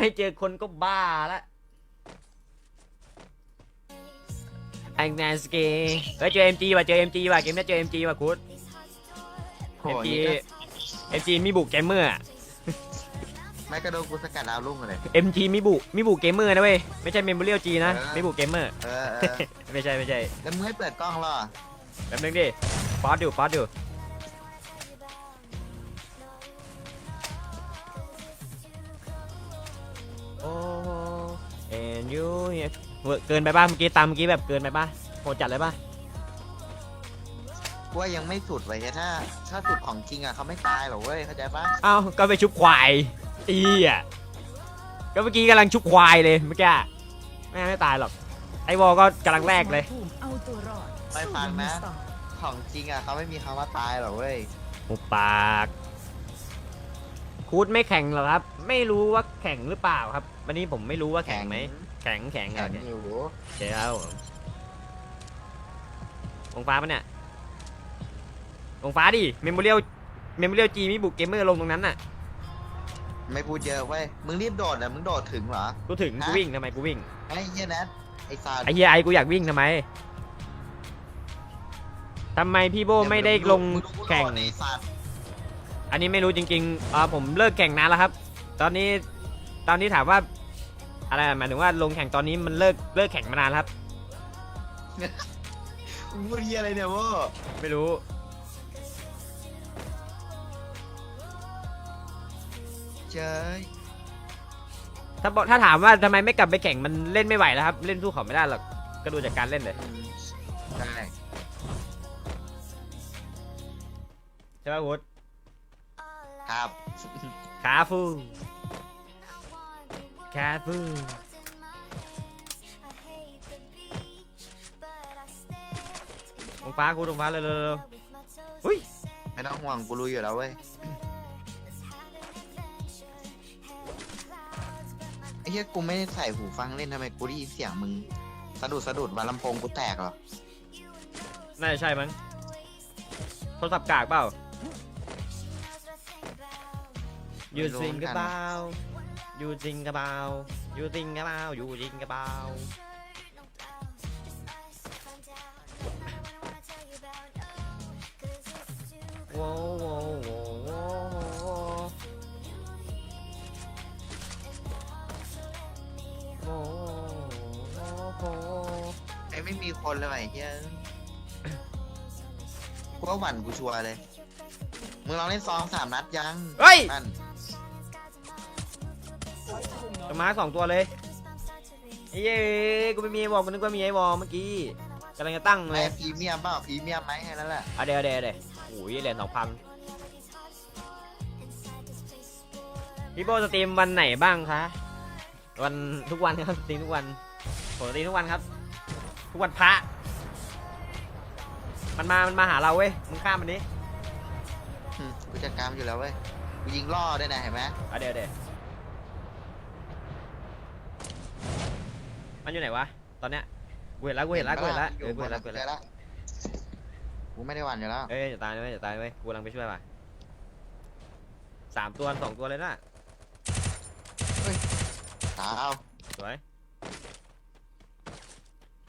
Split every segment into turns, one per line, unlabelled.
ไม่เจอคนก็บ้าละแองแนสเกเฮ้ยเจอเอ็มจีว่ะเจอเอ็มจีว่ะเกมนี้เจอเอ็มจีว่ะคุณ
โห
เอ็มจี
นี่ก็
เอ็มจีมีบุกเกมเมอร์
ไม่กระโดดกูสกัดดาวรุ่งเลย
เอ็มจีมีบุมีบุกเกมเมอร์นะเว้ยไม่ใช่เมมโมเรียลจีนะ
เออ
มีบุกเกมเมอร์
เออเออ
ไม่ใช่ไม่ใช่
แล้วมึงให้เปิดกล้องเหรอ
แป๊บนึงดิฟอสอยู่ฟอสอยู่ โอ้เอ็นยูเกินไปป่ะเมื่อกี้ตามเมื่อกี้แบบเกินไปป่ะโหดจัดเลยป่ะ
กูว่ายังไม่สุดไว้แค่ถ้า ถ้าสุดของจริงอะเขาไม่ตายหรอกเว้ยเข้าใจปะ
เอ้าก็ไปชุบควายตีอะก็เมื่อกี้กำลังชุบควายเลยเมื่อกี้ไม่งั้นไม่ตายหรอกไอวอลก็กำลังแรกเลย
ภูมิเอาตัวรอด
ไปฟังนะ
สู้ต่อ
ของจริงอะเขาไม่มีคำว่าตายหรอกเว้ย
หุบปาก คูดไม่แข่งหรอครับ ไม่รู้ว่า แข่งหรือเปล่าครับ วันนี้ผมไม่รู้ว่าแข่งไหมแข่งแข่ง
แข็
โองเค
อยู่
โอเคครับผมองฟ้าปะเนี่ยองฟ้าดิเมมโมเรียลเมมโมเรียลจีมีบุกเกมเมอร์ลงตรงนั้นน่ะ
ไม่พูดเยอะเว้ยมึงรีบโดดอะมึงโดดถึงเหรอ
กูถึงกู
ฮะ
วิ่งทำไมกูวิ่ง
ไอ้เหี้ยนัทไอ้ซาด
ไอ้เฮียไอกูอยากวิ่งทำไมทำไมพี่โบไม่ได้ลงแข่ง
ไอ้ซาด
อันนี้ไม่รู้จริงๆอ่าผมเลิกแข่งนานแล้วครับ ตอนนี้ ตอนนี้ถามว่า อะไรหมายถึงว่าลงแข่งตอนนี้มันเลิกเลิกแข่งมานานแล้วครับ
มึงพูดเหี้ยอะไรเนี่ยโว้ย
ไม่รู้
เจ้ย
ถ้าบอกถ้าถามว่าทำไมไม่กลับไปแข่งมันเล่นไม่ไหวแล้วครับ เล่นสู้เขาไม่ได้หรอกก็ดูจากการเล่นเลย
อืมใช่
ใช่ไหมพุทธ
ครับ
คาฟู คาฟูตรงฟ้ากูตรงฟ้าเลยเร็วๆอุ้ย
ไม่ต้องห่วงกูรู้อยู่แล้วเว้ยไอ้เหี้ยกูไม่ได้ใส่หูฟังเล่นทำไมกูได้ยินเสียงมึงสะดุดสะดุดว่าลำโพงกูแตกเหรอ
น่าจะใช่มั้งโทรศัพท์กากเปล่า You
ไม่รู้
think
เหมือนกัน
about You think about You think about You think about โว้โว้โว้โว้โว้โว้
ไอ้ไม่มีคนเลยว่ะไอ้เหี้ยกูว่าหวั่นกูชัวร์เลย มึงลองเล่นซองสามนัดยัง
เฮ้ย
นั่น
มาสองตัวเลยไอ้เย้กูไม่มีไอ้วอลกูนึกว่ามีไอ้วอลเมื่อกี้กำลังจะตั้งเล
ไอ้
ย
พรีเมียมเปล่าพรีเมียมไหมแค่นั้นแหละ
เอาเดี๋ยวเอาดี๋ยวเอาดี๋ยวโอ้ยเหรียญสองพันพี่โบสตรีมวันไหนบ้างคะวันทุกวันครับสตรีมทุกวันผมสตรีมทุกวันครับ ทุกวันพระ มันมา มันมาหาเราเว้ยมึงข้ามมันดิ
หึกูจัดการมันอยู่แล้วเว้ยกูยิงล่อด้วยนะเห็นไหม
เอาเดี๋ยวเดี๋ยว มันอยู่ไหนวะ ตอนเนี้ยกูเห็นแล้วกูเห็นแล้วกูเห็นแล้วเออกูเห็นแล้วกูเห็นแล้ว
กูไม่ได้หวั่นอยู่แล้ว
เอ้ยจะตายไหมจะตายไหมกูกำลังไปช่วยว่ะสามตัวสองตัวเลยนะ
ดาว
สวย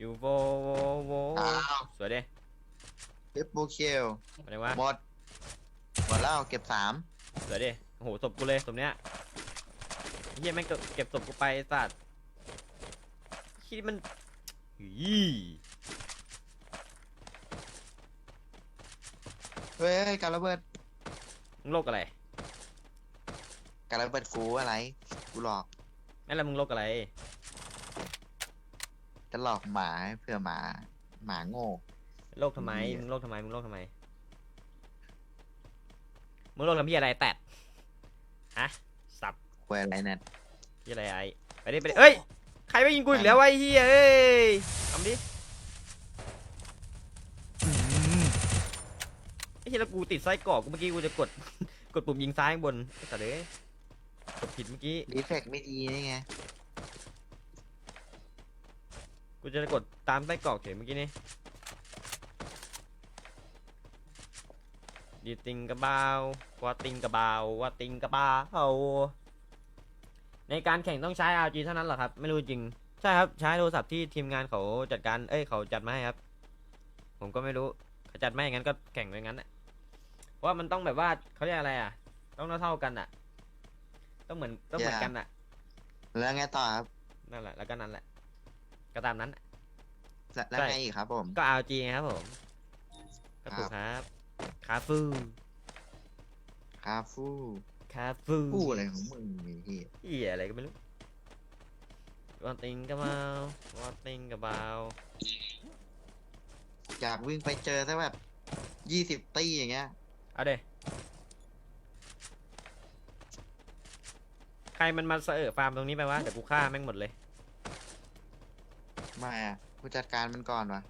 ยูโวโวโว
ดาว
สวยดิ
เก็บบูคิว
อะไรวะ
หมดหมดแล้วเก็บสาม
สวยดิโอ้โหศพกูเลยศพเนี้ยเฮียแม่งเก็บเก็บศพกูไปไอ้สัตว์ คิดมันอี
เฮ้ยการระเบิด
มึงโลกอะไร
การระเบิดกูอะไร กูหลอก
แม่นแล้วมึงโลกอะไร
จะหลอกหมาให้เพื่อหมาหมาโง่
โลกทำไม
เหี้ย
มึงโลกทำไม มึงโลกทำไม มึงโลกทำพี่อะไรแตดฮะสับ
ควยอะไรเนี่ย
พี่อะไรไอ้ไปดิไปดิเอ้ย ใครไม่ยิงกูอีกแล้ววะไอ้เฮียเอ้ยทำดิไอ้เฮียแล้วกูติดไส้กรอกกูเมื่อกี้กูจะกด กดปุ่มยิงซ้ายข้างบนไอ้สัตว์เอ้ยกดผิดเมื่อกี้
รีเฟกไม่ดีนี่ไง
กูจะกดตามไส้กรอกเฉยเมื่อกี้นี่ดีติงกระเบาว่าติงกระเบาว่าติงกระเบา ในการแข่งต้องใช้ RG เท่านั้นเหรอครับ ไม่รู้จริง ใช่ครับ ใช้โทรศัพท์ที่ทีมงานเขาจัดการ เอ้ยเขาจัดมาให้ครับ ผมก็ไม่รู้เขาจัดมาอย่างนั้นก็แข่งอย่างนั้นแหละเพราะว่ามันต้องแบบว่าเขาเรียกอะไรอะ ต้องเท่าๆกันอะ ต้องเหมือนต้องเหมือนกันอะ
แล้วไงต่อครับ
นั่นแหละ แล้วก็นั่นแหละ ก็ตามนั้น
แล้วแล้ว
ใช่
ไงอีกครับผม
ก็ RG ไงครับผมก็ถูกครับ คาฟู
คาฟู
คาฟู
ฟูอะไรของมึงไอ้เหี้ย
เหี้ยอะไรก็ไม่รู้วันติงก็มาวันติงก็เบา
อยากวิ่งไปเจอสักแบบยี่สิบตีอย่างเงี้ย
เอาเดใครมันมาเสอะฟาร์มตรงนี้ไปวะเดี๋ยวกูฆ่าแม่งหมดเลย
ไม่อะกูจัดการมันก่อนวะ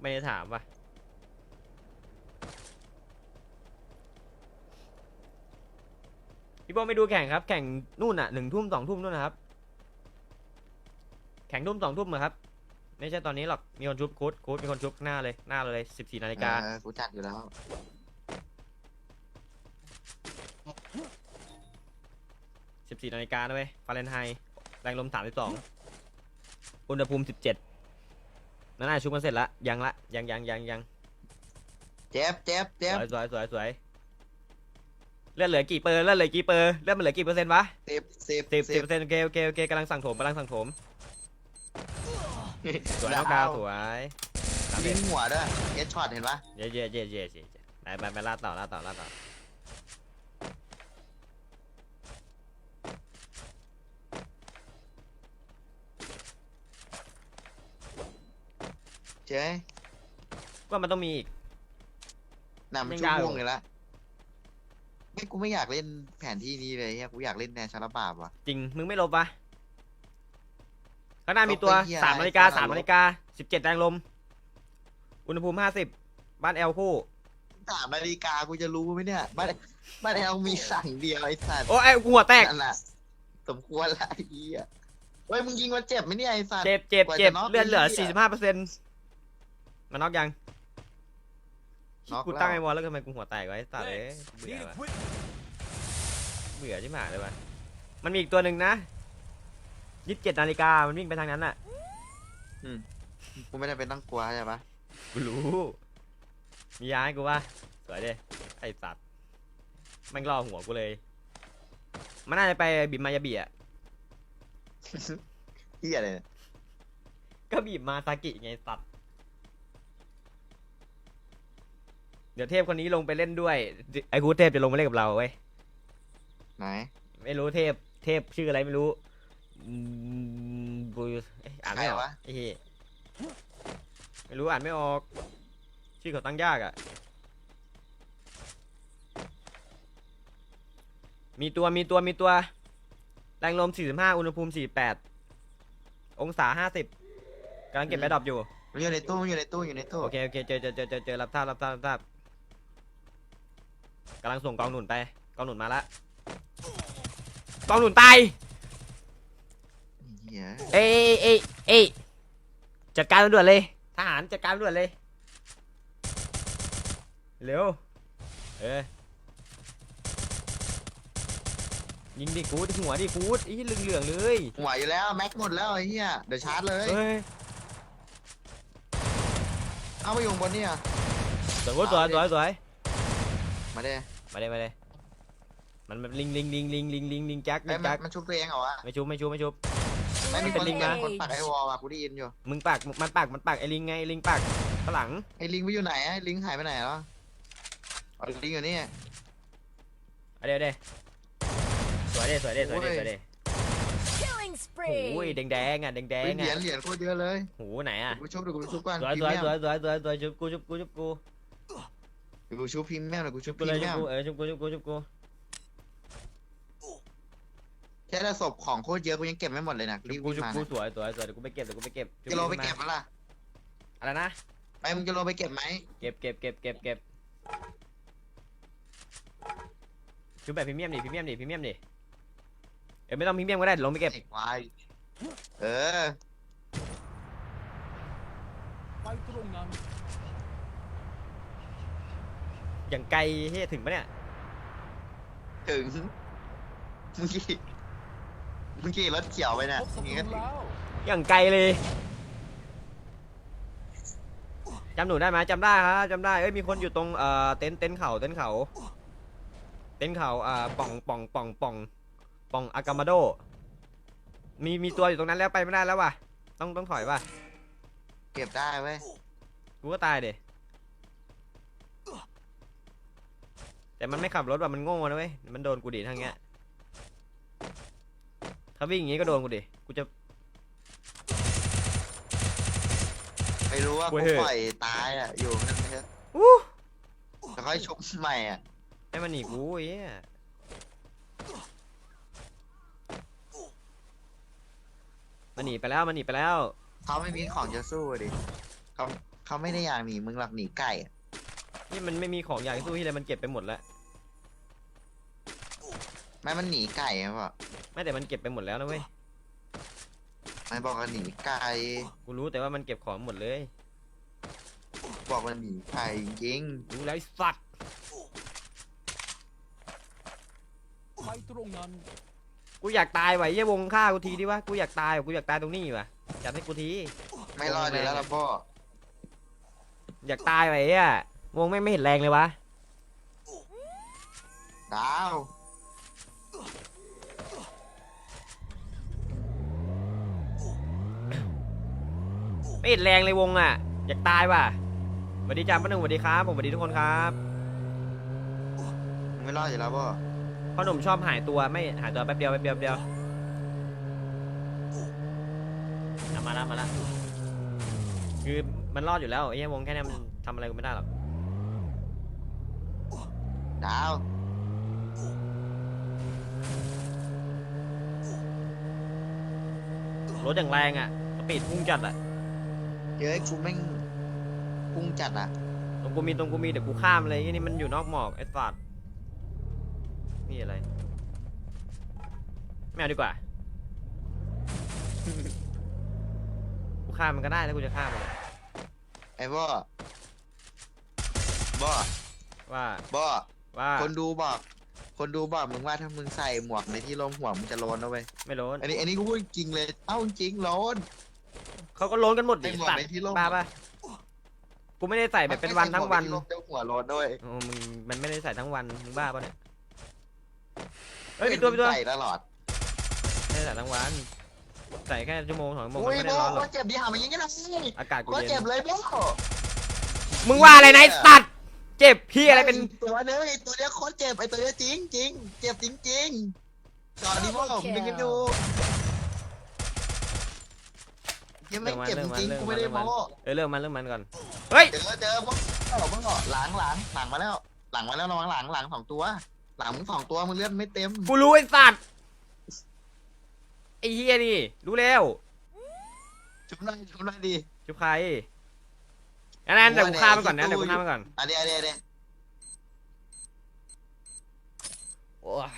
ไม่ได้ถามว่ะ พี่โบไม่ดูแข่งครับ แข่งนู่นน่ะหนึ่งทุ่มสองทุ่มนู่นนะครับ แข่งทุ่มสองทุ่มอะครับ ไม่ใช่ตอนนี้หรอก มีคนชุบคูดคูดมีคนชุบหน้าเลย หน้าเลยสิบสี่นาฬิกา
เออกูจัดอยู่แล้ว
สิบสี่นาฬิกานะเว้ยฟาเรนไฮต์แรงลมสามสิบสองอุณหภูมิสิบเจ็ดนั่นน่ะชุบกันเสร็จละยังละยังยังยังยัง
เจ็บเจ็บ
ส
เจ็บ
วยสวยสวยสวย เลือดเหลือกี่เปอร์เลือดเหลือกี่เปอร์เลือดมันเหลือกี่เปอร์เซ็นต์วะ
สิบสิบ
สิบสิบเปอร์เซ็นต์โอเคโอเคโอเคกำลังสั่งโถมกำลังสั่งโถมสวยน้องกาวสวยตาม
ยิ
เด็
งหัวด้วยเอชช็อตเห็นปะ
เย่เย่เย่เย่เย่เย่ไปไปไปล่าต่อล่าต่อล่าต่อ
เจ๊
ว่ามันต้องมีอีก
นำ
ยัง
ชั่วยา
ว
โม
อยู่
งเลยละ ไม่กูไม่อยากเล่นแผนที่นี้เลยเฮียกูอยากเล่นแนวชาลบาบว่ะ
จริง มึงไม่ลบปะข้างหน้ามีตัว
ลบไปเหี้ย
สามนาฬิกา
ไอ้สัตว์
สามนาฬิกาสิบเจ็ดแรงลม อุณหภูมิห้าสิบบ้านแอลคู่
สามนาฬิกากูจะรู้ไหมเนี่ยบ้านบ้านแอลมีสั่งเดียวไอ้สัตว์
โอ้ไอ้หัวแตก
นั่นแหละสมควรละไอ้เหี้ยเฮ้ยมึงยิงมันเจ็บไหมเนี่ยไอ้สัตว์
เจ็บเจ็บ
กว่า
เจ็บ
จะน็อก
เลือดเหลือ
ไอ้เหี้
สี่
ย
สิบห้าเปอร์เซ็นต์มันน็อกยัง
น็อก
กู
แล้ว
ตั้งไอ้วอลแล้วทำไมกูหัวแตกไว้ตัดเลยเบื่อว่ะเบื่อที่หมาเลยว่ะมันมีอีกตัวหนึ่งนะยี่สิบเจ็ดนาฬิกามันวิ่งไปทางนั้นน่ะ
กูไม่ได้เป็นต้องกลัวใช่ปะ
กูรู้ มีย้ายกูว่าสวยดิไอ้สัตว์แม่งล่อหัวกูเลย มันน่าจะไปบีบมายาบีอะ
เหี้ยเลย
ก็บีบมาซากิไงสัตว์ เดี๋ยวเทพคนนี้ลงไปเล่นด้วย ไอ้กูเทพจะลงมาเล่นกับเราเว้ย
ไหน
ไม่รู้เทพ เทพชื่ออะไรไม่รู้อืมกูเอ๊ะอ่านไม่ออก
ใครวะ
ไอ้เหี้ยไม่รู้อ่านไม่ออก ชื่อเขาตั้งยากอะ มีตัวมีตัวมีตัว แรงลม 45 อุณหภูมิ 48 องศา 50กำลังเก็บแอดดอปอยู่
มันอยู่ในตู้มันอยู่ในตู้อยู่ในตู้
โอเคโอเคเจอเจอเจอเจอเจอรับทราบรับทราบรับทราบ กำลังส่งกองหนุนไป กองหนุนมาละกองหนุนตาย
เหี้ย
เอ้ยเอ้ยเอ้ยจัดการด่วนเลย ทหารจัดการด่วนเลย เร็ว เออยิงดิกูดหัวดิกูดอีเหลืองเหลืองๆเลย
หัวอยู่แล้วแม็กหมดแล้วไอ้เหี้ยเดี๋ยวชาร์จเลย
เฮ้ย
เอาไปอยู่บนเนี่ย
สวยกูดสวยสวยสวย
มาเด้
มาเลยมาเลยมันมันลิงลิงลิงลิงลิงลิงลิงแจ็คลิ
ไอ้ย
ง
มัน
แจ็ค
มันชุบตัวเองเหรอวะ
ไม่ชุบไม่ชุบไม่ชุบ
ไม่มี
เป็
คนน
ลิง
เก็บ
นะ
คนปักไอ้วอลว่ะกูได้ยินอยู่
มึงปากมันปากมันปากไอ้ลิงไงไอ้ลิงปากข้างหลัง
ไอ้ลิงไปอยู่ไหนไอ้ลิงหายไปไหนแล้วอ๋อลิงอยู่นี่
เอาเดี๋ยวเดี๋ยวสวยเด้สวยเด้สวยเด้สวยเด้
Killing
โอ้ย
spree.
แดงแดงๆอะแดงแด
เฮ้ย
ง
เหรีย
อะ
ญเหรียญโคตรเยอะเลย
หูไหนอะ
เดี๋ยวกูชุบเดี๋ยวกูชุบก่อน
สวย
พรี
สวย
เมียม
สวยสวยสวยสวยชุบกูชุบกูชุบกู
เดี๋ยวกูชุบพรีเมียมเดี๋ยวกูชุ
ชุ
บบพ
กู
รี
เลย
เมี
ชุบ
ยม
กูเออชุบกูชุบกูชุบกู
แค่ถ้าศพของโคตรเยอะกูยังเก็บไม่หมดเลยนะ
ชุ
รี
บบกู
วิ่ง
ชุบ
มา
กู
นะ
สวยสวยสวยเดี๋ยวกูไปเก็บเดี๋ยวกูไปเก็บชุบ
จะลงไป
ขึ้นมา
เก็บมั้ล่ะ
อะไรนะ
ไปมึงจะลงไปเก็บไหม
เก็บเก็บเก็บเก็บเก็บชุบแบบพรีเมียมดิพรีเมียมดิพรีเมียมดิเออไม่ต้องพรีเมียมก็ได้เดี๋ยวลงไปเก็บ
ไอ้ควายเออ
ไปตรงนั้น
อย่างไกลเฮ้ยถึงปะเนี่ย
ถึงเมื่อกี้มึงขี่รถเขียวไปเนี่ย
พบศั
นี่
ตรู
ก็
แล้ว
อย่างไกลเลยจำหนูได้ไหมจำได้ครับจำได้เอ้ยมีคนอยู่ตรงเอ่อเต็นท์เต็นท์เขาเต็นท์เขาเต็นท์เขาอ่าป่องป่องป่องป่องป่องอากามาโด มีมีตัวอยู่ตรงนั้นแล้วไปไม่ได้แล้วว่ะ ต้องต้องถอยว่ะ
เก็บได้เว้ย
กูก็ตายเด แต่มันไม่ขับรถว่ะมันโง่นะเว้ย มันโดนกูดิทางเงี้ย ถ้าวิ่งอย่างงี้ก็โดนกูดิ กูจะ
ไม่รู้ว่า
เว้
กู
ย
ปล่อยตายอะ อยู่นั่นไปเถอะ
อู้
แล้วค่อยชุบใหม่อะ
ให้มันหนีกูไอ้เหี้ยมันหนีไปแล้ว มันหนีไปแล้ว
เขาไม่มีของจะสู้อะดิเขาเขาไม่ได้อยากหนีมึงหรอกหนีไก่อะ
นี่มันไม่มีของอย่างสู้ที่อะไรมันเก็บไปหมดแล้ว
แม่มันหนีไก่อะบอก
ไม่แต่มันเก็บไปหมดแล้วนะเว้ย
มันบอกว่าหนีไก่
กูรู้แต่ว่ามันเก็บของหมดเลย
บอกว่าหนีไก่จริง
รู้แล้วไอ้สัตว์
ไปตรงนั้น
กูอยากตายว่ะไอ้เหี้ยวงฆ่ากูทีดิวะ กูอยากตายว่ะกูอยากตายตรงนี้ว่ะจัดให้กูที
ไม่รอดอยู่แล้วล่ะพ่อ
อยากตายว่ะไอ้เหี้ย วงไม่งไม่เห็นแรงเลยวะ
ดาว
ไม่เห็นแรงเลยวงอะ อยากตายว่ะสวัสดีจ้าป้าหนุ่มสวัสดีครับ ผมสวัสดีทุกคนครับ
มึงไม่รอดอยู่แล้วพ่อ
พ่อหนุ่มชอบหายตัวไม่หายตัวแป๊บเดียวแป๊บเดียวแป๊บเดียวอะมาแล้วมาแล้วคือมันรอดอยู่แล้วไอ้เหี้ยวงแค่เนี้ยมันทำอะไรกูไม่ได้หรอก
ดาว
รถอย่างแรงอะสปีดพุ่งจัดอะ
เดี๋ยวไอ้กูแม่งพุ่งจัดอะ
ตรงกูมีตรงกูมีเดี๋ยวกูข้ามเลยนี่มันอยู่นอกหมอกไอ้สัตว์นี่อะไรไม่เอาดีกว่า กูข้ามมันก็ได้ถ้ากูจะข้ามมันอะ
ไอ้พ่อพ่อ
ว่า
พ่อ
ว่า
คนดูบอก คนดูบอกมึงว่าถ้ามึงใส่หมวกในที่ลมหัวมึงจะโลนนะเว้ย
ไม่โล้น
อันนี้อันนี้กูพูดจริงเลย เอ้าจริงโลน
เขาก็โล้นกันหมดดิ
ไอ้หมวก
สัตว์
ในที่ร่ม
บ้าปะกูไม่ได้ใส่แบบเป็นวันทั้งวัน
ใส่หมกใที่ลมจะหัวโลนด้วย
โอ้มึงมันไม่ได้ใส่ทั้งวันมึงบ้าปะเนี่ยเฮ้ยมีตัวมีตัว
ใส่ตลอด
ไม่ได้ใส่ทั้งวันใส่แค่ชั่วโมงสองชั่วโมง
อุ้
มัน
ย
ไม่
โบ
ได้ร้อนหร
โค
อก
ตรเจ็บดีหามายิงกันนะ
อากาศกู
โคตร
เย็
เจ็บ
น
เลยโบ
มึงว่าอะไรนะไอ้สัตว์ เจ็บพี่อะไรเป็น
ตัวเนื้อไอ้ตัวเนี้ยโคตรเจ็บไอ้ตัวเนี้ยจริงจริงเจ็บจริงจริงๆจอดดิโบผมดึงกันดูยังไม่เจ็บจริงๆกูไม่ได้โม้
เออเรื่องมันเรื่องมันก่อนเฮ้ย
เจอเจอพวกเราเพิ่งออกหลังหลังหลังมาแล้ว หลังมาแล้วระวังหลังหลังสองตัว หลังมึงสองตัวมึงเลือดไม่เต็ม
กูรู้ไอ้สัตว์ไอ้เฮียนี่รู้แล้ว
ชุบหน่อยชุบหน่อยดิ
ชุบใคร อันนั้นเดี๋ยวกูฆ่ามันก่อนนะเดี๋ยวกูฆ่ามันก่อน
อันนี้อันนี้อันนี้
โอ้ย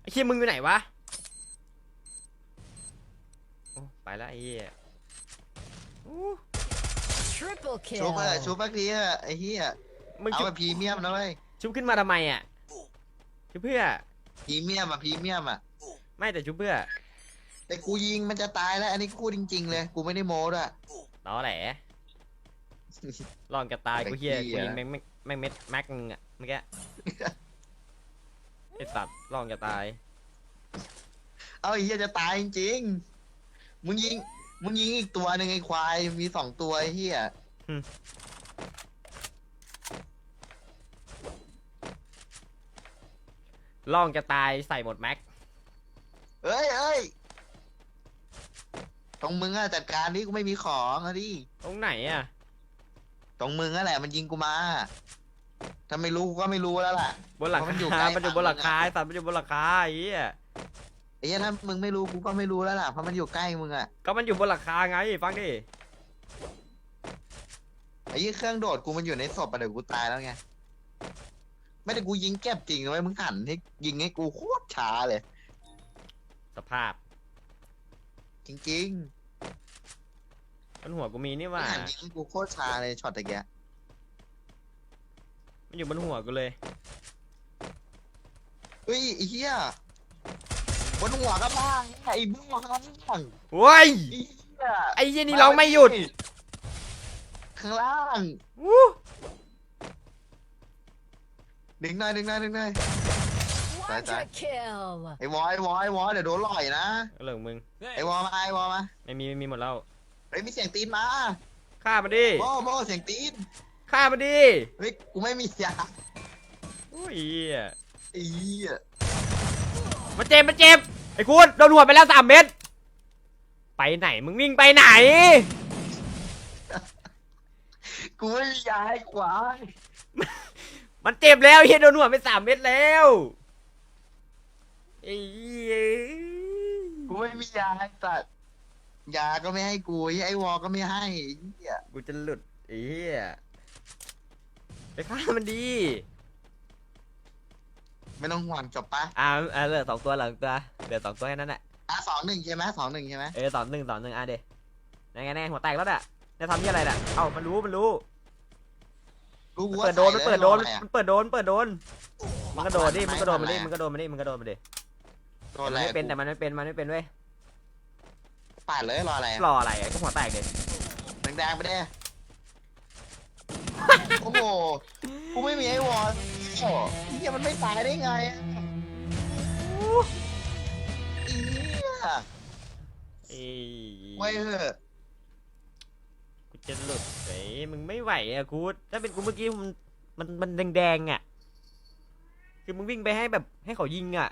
ไอ้เฮียมึงอยู่ไหนวะโอ้ไปละไอ้เฮียโอ้
Triple
ชุบ
kill.
อะชุบสักทีอะไอ้เหี้ย
มึง
เอา
ชุบ
แบบพรีเมียมนะเว้ย
ชุบขึ้นมาทำไมอะชุบเพื่อ
พรีเมียมอะพรีเมียมอะ
ไม่แต่ชุบเพื่อ
แต่กูยิงมันจะตายแล้ว อันนี้กูจริง ๆ เลย กูไม่ได้โม้ด้วย
ตอแหลลองจะตายกูเฮีย
ไอ้เหี้
กู
ย
ยิงแม่งแม่งแม่งเม็ดแม็กนึงอะเมื่อกี้ไอ้สัตว์ลองจะตาย
เอาไอ้เหี้ยจะตายจริงๆมึงยิง มึงยิงอีกตัวหนึ่งไอ้ควาย มีสองตัวไอ้เหี้ย
ลองจะตายใส่หมดแม็ก
ตรงมึงอะจัดการนี่กูไม่มีของอะดิ
ตรงไหนอะ
ตรงมึงอะแหละมันยิงกูมาถ้าไม่รู้กูก็ไม่รู้แล้วล่ะ
บนหลัง
เพราะมันอยู่
คา
ใกล้
มันอยู่บนหลังคา
ฝั่งมึงอะ
ไอ้สัตว์มันอยู่บนหลังคาไอ้เหี้ย
ไอ้เหี้ยถ้ามึงไม่รู้กูก็ไม่รู้แล้วล่ะเพราะมันอยู่ใกล้มึงอะ
ก็มันอยู่บนหลังคาไงฟังดิ
ไอ้ยี่เครื่องโดดกูมันอยู่ในศพอะเดี๋ยวกูตายแล้วไงไม่ได้กูยิงแก็บจริงเลยมึงหันให้ยิงให้กูโคตรช้าเลย
สภาพ
จริง
บนหัวกูมีนี่
ๆ
หว่า
หันยิงให้กูโคตรช้าเลยช็อตตะเกีย
มันอยู่บนหัวกูเลย
เฮ้ยไอ้เหี้ยบนหัวก็บ้างไอ้บ้าข้างล่าง
โว้ย
ไอ้เหี้ย
ไอ้เหี้ยนี่ร้องไม่หยุด
ข้างล่าง
อู้
ดึงหน่อยดึงหน่อยดึงหน่อย
Quadra kill.
ไอ้วอไอ้วอไอ้วอเดี๋ยวโดนหล่อยนะ
เรื่องมึง
ไอ้วอมาไอ้วอมา
ไม่มีไม่มีหมดแล้ว
เฮ้ยมีเสียงตีนมา
ฆ่ามันดิ
โบโบเสียงตีน
ฆ่ามันดิ
เฮ้ยกูไม่มียา
โอ้ยเหี้ย
ไอ้เหี้ย
มันเจ็บมันเจ็บ ไอ้คุณโดนหัวไปแล้วสามเม็ด ไปไหนมึงวิ่งไปไหน
กูไม่มียาให้ควาย
มันเจ็บแล้วเฮียโดนหัวไปสามเม็ดแล้ว ไอ้เหี้ย
กูไม่มียาให้สัตว์ยาก็ไม่ให้กูไอ้วอก็ไม่ให้ไอ้เหี้ย
กูจะหลุดไอ้เหี้ยไปฆ่ามันดี
ไม่ต้องห่วงจบปะ
อ่าอ่าเหลือสองตัวเหลือสองตัวเหลือสองตัวแค่นั้นแหละ
อะสองหนึ่งใช่ไหมสองหนึ่งใช่ไหม
เออสองหนึ่งสองหนึ่งอะเดยังไงแน่หัวแตกแล้วน่ะจะทำยี่อะไรน่ะเอ้ามันรู้มันรู้
รู้กูว่า
เปิดโดนมัน
ใส่
เปิดโดน
แล้วรออะไรอะ
มันเปิดโดนมันเปิดโดนมันกระโดดดิ
ไม่
มันกระโดดมาดิ
ไม่
มันกระโดดมาดิมันกระโดดมาดิ
โด
แต่
น
มั
อะไร
นไม่เป็นแต่มันไม่เป็นมันไม่เป็นเว้ย
ปาดเลยรออะไรอะ
รออะไรอะก็หัวแตกเด็
แดงๆไปเด้ โอ้โหกูไม่มีไอ้วอลโอ้เหี้ยมันไม่ตายได้ไงอะอีเหี้ย
เอ้ย
ไว้เถอะ
กูจะหลุดเฮ้ยมึงไม่ไหวอะกูถ้าเป็นกูเมื่อกี้มันมันมันแดงๆอะคือมึงวิ่งไปให้แบบให้เขายิงอะ